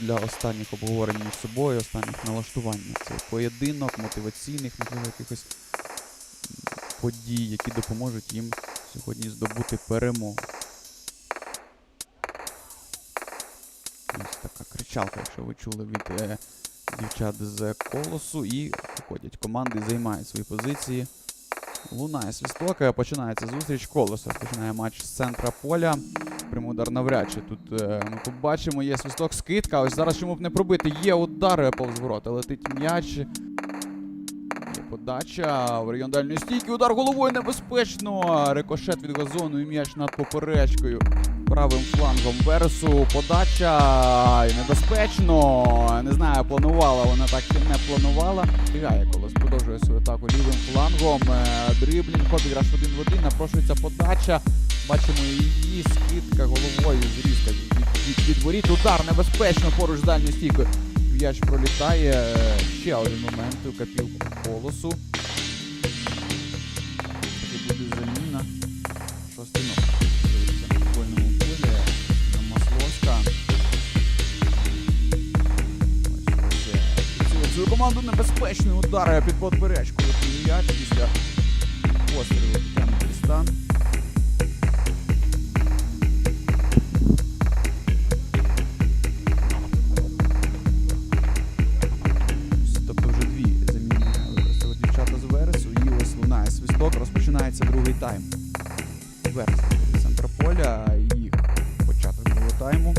для останніх обговорень між собою, останніх налаштувань на цей поєдинок, мотиваційних, можливо, якихось подій, які допоможуть їм сьогодні здобути перемогу. Ось така кричалка, якщо ви чули від е, дівчат з колосу, і виходять команди, займають свої позиції. Лунає свисток, е, починається зустріч колоса. Починає матч з центра поля. Прямий удар навряд чи тут е, ми побачимо. Є свисток, скидка. Ось зараз чому б не пробити. Є удар е, повз ворота. Летить м'яч. Є подача. В район дальньої стійки. Удар головою небезпечно. Рикошет від газону і м'яч над поперечкою. Правим флангом Вересу. Подача. І небезпечно. Не знаю, планувала вона так чи не планувала. Бігає колос. Продовжує свою атаку лівим флангом. Е, Дриблінг, обіграш один в один. Напрошується подача. Бачимо її скидка головою зрізка від, воріт. Удар небезпечно поруч з дальньою стійкою. М'яч пролітає. Е, Ще один момент у капілку колосу. Таки буде заміна. Шостий номер. Е, підсилив Свою команду небезпечний удар е, під подперечку. Летить м'яч після пострілу Тетяни Розпочинається другий тайм. Верес з центра поля. Їх початок другого тайму.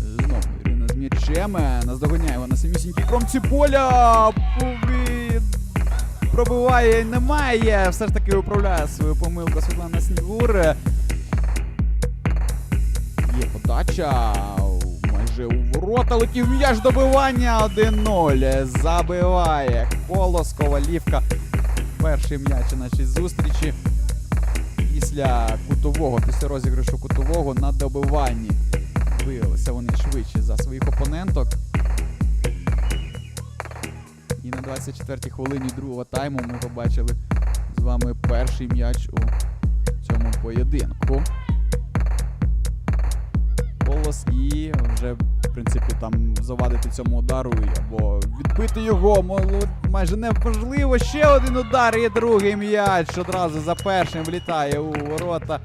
Знову Ірина з м'ячем. Наздоганяє вона самісінькій кромці поля. Повід. Пробиває, немає. Все ж таки виправляє свою помилку Світлана Снігур. Є подача. Майже у ворота летів м'яч добивання 1-0. Забиває колос Ковалівка. Перший м'яч у нашій зустрічі. Після кутового, після розіграшу кутового на добиванні. Виявилися вони швидше за своїх опоненток. І на 24-й хвилині другого тайму ми побачили з вами перший м'яч у цьому поєдинку. Колос і вже, в принципі, там завадити цьому удару або відбити його майже неможливо. Ще один удар і другий м'яч одразу за першим влітає у ворота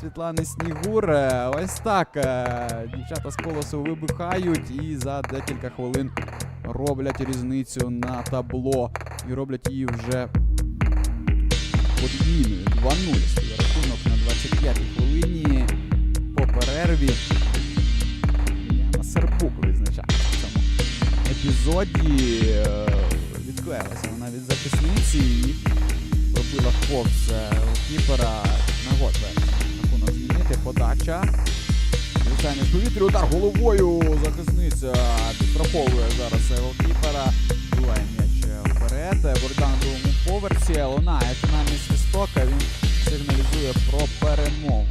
Світлани Снігур. Е, Ось так. е, Дівчата з колосу вибухають і за декілька хвилин роблять різницю на табло. І роблять її вже подвійною. 2-0 рахунок на 25-й хвилині епізоді. Е, Відклеїлася вона від захисниці і пробила повз е, кіпера. Нагод рахунок змінити. Подача. Звичайно, в повітрі удар головою. Захисниця підстраховує зараз голкіпера. Буває м'яч е, вперед. Богдан на другому поверсі. Лунає фінальний свисток. Він сигналізує про перемогу